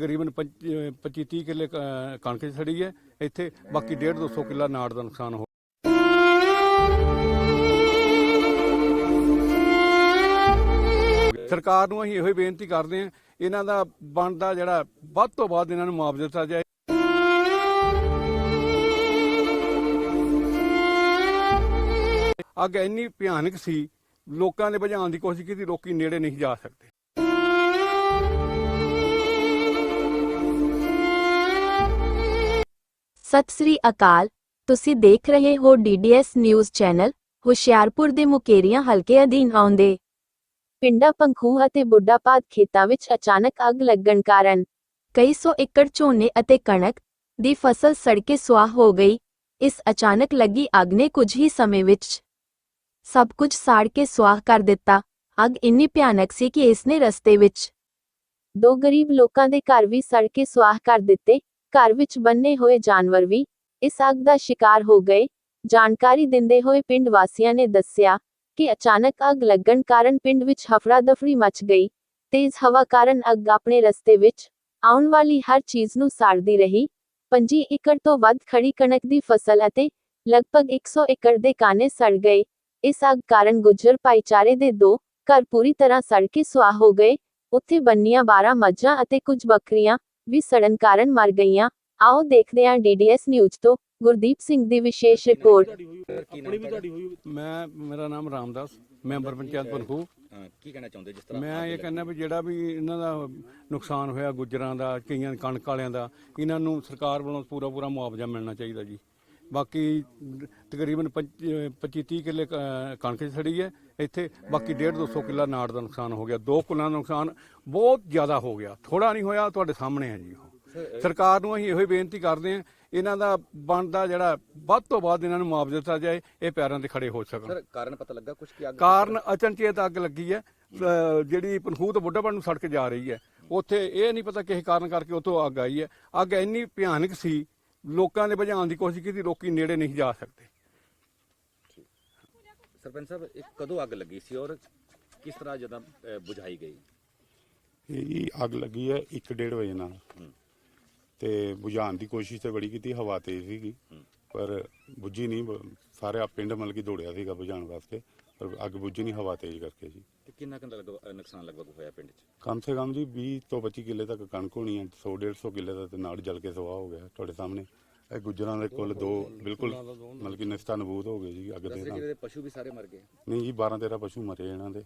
ਤਕਰੀਬਨ 25 30 ਕਿੱਲੇ ਕਣਕ ਦੀ ਸੜੀ ਹੈ। ਇੱਥੇ ਬਾਕੀ 1.5 200 ਕਿੱਲਾ ਨਾੜ ਦਾ ਨੁਕਸਾਨ ਹੋ ਸਰਕਾਰ ਨੂੰ ਅਸੀਂ ਇਹੋ ਹੀ ਬੇਨਤੀ ਕਰਦੇ ਹਾਂ, ਇਹਨਾਂ ਦਾ ਬਣਦਾ ਜਿਹੜਾ ਵੱਧ ਤੋਂ ਵੱਧ ਇਹਨਾਂ ਨੂੰ ਮੁਆਵਜ਼ਾ ਦਿੱਤਾ ਜਾਏ। ਅੱਗ ਇੰਨੀ ਭਿਆਨਕ ਸੀ, ਲੋਕਾਂ ਨੇ ਬੁਝਾਉਣ ਦੀ ਕੋਸ਼ਿਸ਼ ਕੀਤੀ, ਲੋਕੀ ਨੇੜੇ ਨਹੀਂ ਜਾ ਸਕਦੇ। ਸਤਿ ਸ੍ਰੀ ਅਕਾਲ। ਤੁਸੀਂ ਦੇਖ ਰਹੇ ਹੋ ਡੀਡੀਐਸ ਨਿਊਜ਼ ਚੈਨਲ, ਹੁਸ਼ਿਆਰਪੁਰ ਦੇ ਮੁਕੇਰੀਆਂ ਹਲਕੇ ਅਧੀਨ ਆਉਂਦੇ। ਪਿੰਡਾ ਪੰਖੂ ਅਤੇ ਬੁੱਢਾਪਾਤ ਖੇਤਾਂ ਵਿੱਚ ਅਚਾਨਕ ਅੱਗ ਲੱਗਣ ਕਾਰਨ ਕਈ ਸੌ ਏਕੜ ਝੋਨੇ ਅਤੇ ਕਣਕ ਦੀ ਫਸਲ ਸੜ ਕੇ ਸੁਆਹ ਹੋ ਗਈ। ਇਸ ਅਚਾਨਕ ਲੱਗੀ ਅੱਗ ਨੇ ਕੁਝ ਹੀ ਸਮੇਂ ਵਿੱਚ ਸਭ ਕੁਝ ਸਾੜ ਕੇ ਸੁਆਹ ਕਰ ਦਿੱਤਾ। ਅੱਗ ਇੰਨੀ ਭਿਆਨਕ ਸੀ ਕਿ ਇਸ ਨੇ ਰਸਤੇ ਵਿੱਚ ਦੋ ਗਰੀਬ ਲੋਕਾਂ ਦੇ ਘਰ ਵੀ ਸੜ ਕੇ ਸੁਆਹ ਕਰ ਦਿੱਤੇ। ਘਰ ਵਿੱਚ ਬੰਨੇ ਹੋਏ ਜਾਨਵਰ ਵੀ ਇਸ ਅੱਗ ਦਾ ਸ਼ਿਕਾਰ ਹੋ ਗਏ। ਜਾਣਕਾਰੀ ਦਿੰਦੇ ਹੋਏ ਪਿੰਡ ਵਾਸੀਆਂ ਨੇ ਦੱਸਿਆ ਕਿ ਅਚਾਨਕ ਅੱਗ ਲੱਗਣ ਕਾਰਨ ਪਿੰਡ ਵਿੱਚ ਹਫੜਾ ਦਫੜੀ ਮਚ ਗਈ। ਤੇਜ਼ ਹਵਾ ਕਾਰਨ ਅੱਗ ਆਪਣੇ ਰਸਤੇ ਵਿੱਚ ਆਉਣ ਵਾਲੀ ਹਰ ਚੀਜ਼ ਨੂੰ ਸਾੜਦੀ ਰਹੀ। 25 ਏਕੜ ਤੋਂ ਵੱਧ ਖੜੀ ਕਣਕ ਦੀ ਫਸਲ ਅਤੇ ਲਗਭਗ 100 ਏਕੜ ਦੇ ਕਾਨੇ ਸੜ ਗਏ। ਇਸ ਅੱਗ ਕਾਰਨ ਗੁੱਜਰ ਭਾਈਚਾਰੇ ਦੇ ਦੋ ਘਰ ਪੂਰੀ ਤਰ੍ਹਾਂ ਸੜ ਕੇ ਸੁਆਹ ਹੋ ਗਏ। ਉੱਥੇ ਬੰਨੀਆਂ 12 ਮੱਝਾਂ ਅਤੇ ਕੁਝ ਬੱਕਰੀਆਂ ਵੀ ਸੜਨ ਕਾਰਨ ਮਰ ਗਈਆਂ। ਆਓ ਦੇਖਦੇ ਹਾਂ ਡੀਡੀਐਸ ਨਿਊਜ਼ ਤੋਂ ਗੁਰਦੀਪ ਸਿੰਘ ਦੀ ਵਿਸ਼ੇਸ਼ ਰਿਪੋਰਟ। ਆਪਣੀ ਵੀ ਤੁਹਾਡੀ ਹੋਈ ਮੈਂ ਮੇਰਾ ਨਾਮ ਰਾਮਦਾਸ ਮੈਂਬਰ ਪੰਚਾਇਤ ਪਨਖੂ ਕੀ ਕਹਿਣਾ ਚਾਹੁੰਦੇ ਜਿਸ ਤਰ੍ਹਾਂ ਮੈਂ ਇਹ ਕਹਿੰਦਾ ਵੀ ਜਿਹੜਾ ਵੀ ਇਹਨਾਂ ਦਾ ਨੁਕਸਾਨ ਹੋਇਆ ਗੁੱਜਰਾਂ ਦਾ ਕਈਆਂ ਕਣਕ ਵਾਲਿਆਂ ਦਾ ਇਹਨਾਂ ਨੂੰ ਸਰਕਾਰ ਵੱਲੋਂ ਪੂਰਾ ਪੂਰਾ ਮੁਆਵਜ਼ਾ ਮਿਲਣਾ ਚਾਹੀਦਾ ਜੀ। ਬਾਕੀ ਤਕਰੀਬਨ 25 30 ਕਿੱਲੇ ਕ- ਕਣਕ ਦੀ ਸੜੀ ਹੈ। ਇੱਥੇ ਬਾਕੀ 1.5 200 ਕਿੱਲਾ ਨਾੜ ਦਾ ਨੁਕਸਾਨ ਹੋ ਗਿਆ। ਦੋ ਕੁੱਲਾਂ ਦਾ ਨੁਕਸਾਨ ਬਹੁਤ ਜ਼ਿਆਦਾ ਹੋ ਗਿਆ। ਥੋੜਾ ਨਹੀਂ ਹੋਇਆ ਤੁਹਾਡੇ ਸਾਹਮਣੇ ਹੈ ਜੀ ਉਹ। ਸਰਕਾਰ ਨੂੰ ਅਸੀਂ ਇਹੋ ਹੀ ਬੇਨਤੀ ਕਰਦੇ ਹਾਂ ਇਹਨਾਂ ਦਾ ਬਣਦਾ ਜਿਹੜਾ ਵੱਧ ਤੋਂ ਵੱਧ ਇਹਨਾਂ ਨੂੰ ਮੁਆਵਜ਼ਾ ਦਿੱਤਾ ਜਾਏ ਇਹ ਪੈਰਾਂ ਤੇ ਖੜੇ ਹੋ ਸਕਣ। ਸਰ ਕਾਰਨ ਪਤਾ ਲੱਗਾ ਕੁਝ ਕੀ ਅੱਗ ਕਾਰਨ ਅਚਨਚੇਤ ਅੱਗ ਲੱਗੀ ਹੈ। ਜਿਹੜੀ ਪਨਖੂਤ ਬੁੱਢਾਪਣ ਨੂੰ ਸੜਕ ਜਾ ਰਹੀ ਹੈ। ਉੱਥੇ ਇਹ ਨਹੀਂ ਪਤਾ ਕਿਸੇ ਕਾਰਨ ਕਰਕੇ ਉੱਥੋਂ ਅੱਗ ਆਈ ਹੈ। ਅੱਗ ਇੰਨੀ ਭਿਆਨਕ ਸੀ ਲੋਕਾਂ ਨੇ ਬੁਝਾਉਣ ਦੀ ਕੋਸ਼ਿਸ਼ ਕੀਤੀ ਲੋਕੀ ਨੇੜੇ ਨਹੀਂ ਜਾ ਸਕਦੇ ਸਰਪੰਚ ਸਾਹਿਬ ਇਹ ਕਦੋਂ ਅੱਗ ਲੱਗੀ ਸੀ ਔਰ ਕਿਸ ਤਰ੍ਹਾਂ ਜਦੋਂ ਅਹ, ਬੁਝਾਈ ਗਈ ਇਹ ਅੱਗ ਲੱਗੀ ਹੈ 1:30 ਵਜੇ ਨਾਲ। ਤੇ ਬੁਝਾਉਣ ਦੀ ਕੋਸ਼ਿਸ਼ ਤੇ ਬੜੀ ਕੀਤੀ ਹਵਾ ਤੇਜ਼ ਸੀਗੀ ਹੂੰ। ਪਰ ਬੁੱਝੀ ਨਹੀਂ ਸਾਰੇ ਆ ਪਿੰਡ ਮਤਲਬ ਕਿ ਦੌੜਿਆ ਸੀਗਾ ਬੁਝਾਉਣ ਵਾਸਤੇ ਪਰ ਅੱਗ ਬੁੱਝੀ ਨਹੀਂ ਹਵਾ ਤੇਜ਼ ਕਰਕੇ ਜੀ। ਤੇ ਕਿੰਨਾ ਕੁ ਲਗ- ਅਹ, ਨੁਕਸਾਨ ਲਗਭਗ ਹੋਇਆ ਪਿੰਡ 'ਚ? ਕਮ ਸੇ ਕਮ ਜੀ 20 ਤੋਂ 25 ਕਿੱਲੇ ਤੱਕ ਕਣਕ ਹੋਣੀ ਹੈ 100 150 ਕਿੱਲੇ ਦਾ ਤੇ ਨਾਲ ਜਲ ਕੇ ਸਵਾਹ ਹੋ ਗਿਆ ਤੁਹਾਡੇ ਸਾਹਮਣੇ। ਇਹ ਗੁੱਜਰਾਂ ਦੇ ਕੁੱਲ ਦੋ ਬਿਲਕੁਲ ਮਤਲਬ ਕਿ ਨਸਤਾ ਨਬੂਦ ਹੋ ਗਏ ਜੀ ਅੱਗ ਦੇ ਜਿਹੜੇ ਨਾਲ। ਦੇ ਪਸ਼ੂ ਵੀ ਸਾਰੇ ਮਰ ਗਏ? ਨਹੀਂ ਜੀ 12 13 ਪਸ਼ੂ ਮਰੇ ਇਹਨਾਂ ਦੇ।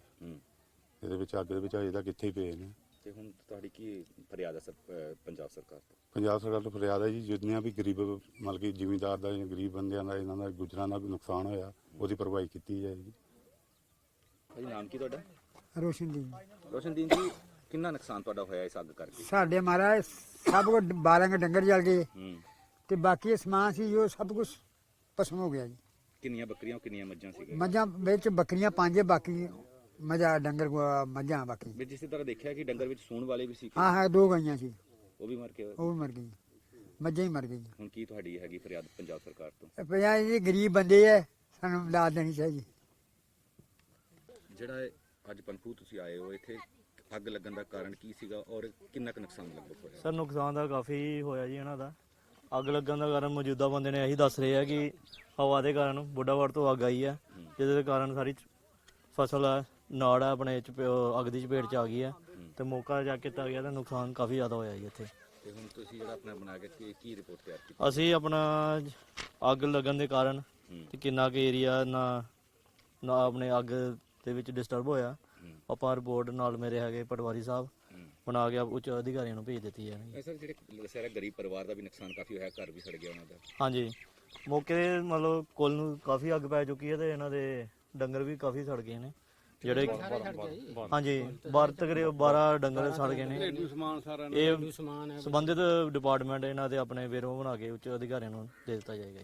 ਇਹਦੇ ਵਿੱਚ ਅੱਗ ਦੇ ਵਿੱਚ ਅਜੇ ਤੱਕ ਕਿੱਥੇ ਹੀ ਪਏ ਨੇ। ਤੇ ਹੁਣ ਤੁਹਾਡੀ ਕੀ ਫਰਿਆਦ ਹੈ ਸਰ ਅਹ, ਪੰਜਾਬ ਸਰਕਾਰ ਤੋਂ? ਪੰਜਾਬ ਸਰਕਾਰ ਤੋਂ ਫਰਿਆਦ ਹੈ ਜੀ ਜਿੰਨੀਆਂ ਵੀ ਗਰੀਬ ਮਤਲਬ ਕਿ ਜ਼ਿਮੀਂਦਾਰ ਦਾ ਜਾਂ ਗਰੀਬ ਬੰਦਿਆਂ ਦਾ ਇਹਨਾਂ ਦਾ ਗੁਜਰਾਂ ਦਾ ਨੁਕਸਾਨ ਹੋਇਆ ਉਹਦੀ ਭਰਵਾਈ ਕੀਤੀ ਜਾਏਗੀ। ਭਾਜੀ ਨਾਮ ਕੀ ਤੁਹਾਡਾ? ਰੋਸ਼ਨਦੀਨ ਰੋਸ਼ਨਦੀਨ ਜੀ ਕਿੰਨਾ ਨੁਕਸਾਨ ਤੁਹਾਡਾ ਹੋਇਆ ਇਸ ਅੱਗ ਕਰਕੇ? ਸਾਡੇ ਮਹਾਰਾਜ ਸਭ ਕੋ 12 ਕੇ ਡੰਗਰ ਜਲ ਗਏ ਹੂੰ। ਤੇ ਬਾਕੀ ਇਹ ਸਮਾਨ ਸੀ ਜੋ ਸਭ ਕੁਝ ਭਸਮ ਹੋ ਗਿਆ ਜੀ। ਕਿੰਨੀਆਂ ਬੱਕਰੀਆਂ ਕਿੰਨੀਆਂ ਮੱਝਾਂ ਸੀਗੀਆਂ? ਮੱਝਾਂ ਵਿੱਚ ਬੱਕਰੀਆਂ ਪੰਜ ਬਾਕੀ ਮੱਝਾਂ ਡੰਗਰ ਕੋ- ਮੱਝਾਂ ਬਾਕੀ। ਵੀ ਜਿਸ ਤਰ੍ਹਾਂ ਦੇਖਿਆ ਕਿ ਡੰਗਰ ਵਿੱਚ ਸੂਣ ਵਾਲੇ ਵੀ ਸੀ। ਹਾਂ ਹਾਂ ਦੋ ਗਈਆਂ ਸੀ। ਉਹ ਵੀ ਮਰ ਕੇ ਉਹ ਵੀ ਮਰ ਗਈਆਂ ਮੱਝਾਂ ਹੀ ਮਰ ਗਈਆਂ। ਹੁਣ ਕੀ ਤੁਹਾਡੀ ਹੈਗੀ ਫਰਿਆਦ ਪੰਜਾਬ ਸਰਕਾਰ ਤੋਂ? ਇਹ ਪੰਜਾਹ ਜੀ ਗਰੀਬ ਬੰਦੇ ਐ ਸਾਨੂੰ ਲਾ ਦੇਣੀ ਚਾਹੀਦੀ। ਜਿਹੜਾ ਇਹ ਅੱਜ ਪਨਪੂ ਤੁਸੀਂ ਆਏ ਹੋ ਇੱਥੇ ਅੱਗ ਲੱਗਣ ਦਾ ਕਾਰਨ ਕੀ ਸੀਗਾ ਔਰ ਕਿੰਨਾ ਕੁ ਨੁਕਸਾਨ ਲਗਭਗ ਹੋਇਆ? ਸਰ ਨੁਕਸਾਨ ਤਾਂ ਕਾਫੀ ਹੋਇਆ ਜੀ ਇਹਨਾਂ ਦਾ। ਅੱਗ ਲੱਗਣ ਦਾ ਕਾਰਨ ਮੌਜੂਦਾ ਬੰਦੇ ਨੇ ਇਹੀ ਦੱਸ ਰਹੇ ਆ ਕਿ ਹਵਾ ਦੇ ਕਾਰਨ ਬੁੱਢਾਵੜ ਤੋਂ ਅੱਗ ਆਈ ਹੈ। ਜਿਹਦੇ ਕਾਰਨ ਸਾਰੀ ਫਸਲ ਹੈ ਨਾੜ ਹੈ ਆਪਣੇ ਚ ਅੱਗ ਦੀ ਚਪੇਟ ਚ ਆ ਗਈ ਹੈ ਤੇ ਮੌਕਾ ਜਾ ਕੇ ਤਾਂ ਗਿਆ ਤਾਂ ਨੁਕਸਾਨ ਕਾਫੀ ਜ਼ਿਆਦਾ ਹੋਇਆ ਜੀ ਇੱਥੇ। ਤੇ ਹੁਣ ਤੁਸੀਂ ਜਿਹੜਾ ਆਪਣਾ ਬਣਾ ਕੇ ਕੀ- ਕੀ ਰਿਪੋਰਟ ਤਿਆਰ ਕੀਤੀ? ਅਸੀਂ ਆਪਣਾ ਅੱਗ ਲੱਗਣ ਦੇ ਕਾਰਨ ਹੂੰ। ਤੇ ਕਿੰਨਾ ਕੁ ਏਰੀਆ ਨਾ ਨਾ ਆਪਣੇ ਅੱਗ ਦੇ ਵਿੱਚ ਡਿਸਟਰਬ ਹੋਇਆ। ਹੂੰ। ਆਪਾਂ ਰਿਪੋਰਟ ਨਾਲ ਮੇਰੇ ਹੈਗੇ ਪਟਵਾਰੀ ਸਾਹਿਬ। ਹੂੰ। ਬਣਾ ਕੇ ਉੱਚ ਅਧਿਕਾਰੀਆਂ ਨੂੰ ਭੇਜ ਦਿੱਤੀ ਹੈ ਇਹ ਸਰ ਜਿਹੜੇ ਰਿਹਾ ਗਰੀਬ ਪਰਿਵਾਰ ਦਾ ਵੀ ਨੁਕਸਾਨ ਕਾਫੀ ਹੋਇਆ ਘਰ ਵੀ ਸੜ ਗਿਆ ਉਹਨਾਂ ਦਾ। ਹਾਂਜੀ। ਮੌਕੇ ਤੇ ਮਤਲਬ ਕੁੱਲ ਨੂੰ ਕਾਫੀ ਅੱਗ ਪੈ ਚੁੱਕੀ ਹੈ ਤੇ ਇਹਨਾਂ ਦੇ ਡੰਗਰ ਵੀ ਕਾਫੀ ਸੜ ਗਏ ਨੇ। ਜਿਹੜੇ ਹਾਂਜੀ 12 ਤਕਰੀਬਨ 12 ਡੰਗਰ ਸੜ ਗਏ ਨੇ। ਘਰੇਲੂ ਸਮਾਨ ਸਾਰਾ ਇਹ ਸੰਬੰਧਿਤ ਡਿਪਾਰਟਮੈਂਟ ਇਹਨਾਂ ਦੇ ਆਪਣੇ ਵੇਰੋ ਬਣਾ ਕੇ ਉੱਚ ਅਧਿਕਾਰੀਆਂ ਨੂੰ ਦੇ ਦਿੱਤਾ ਜਾਏਗਾ ਜੀ।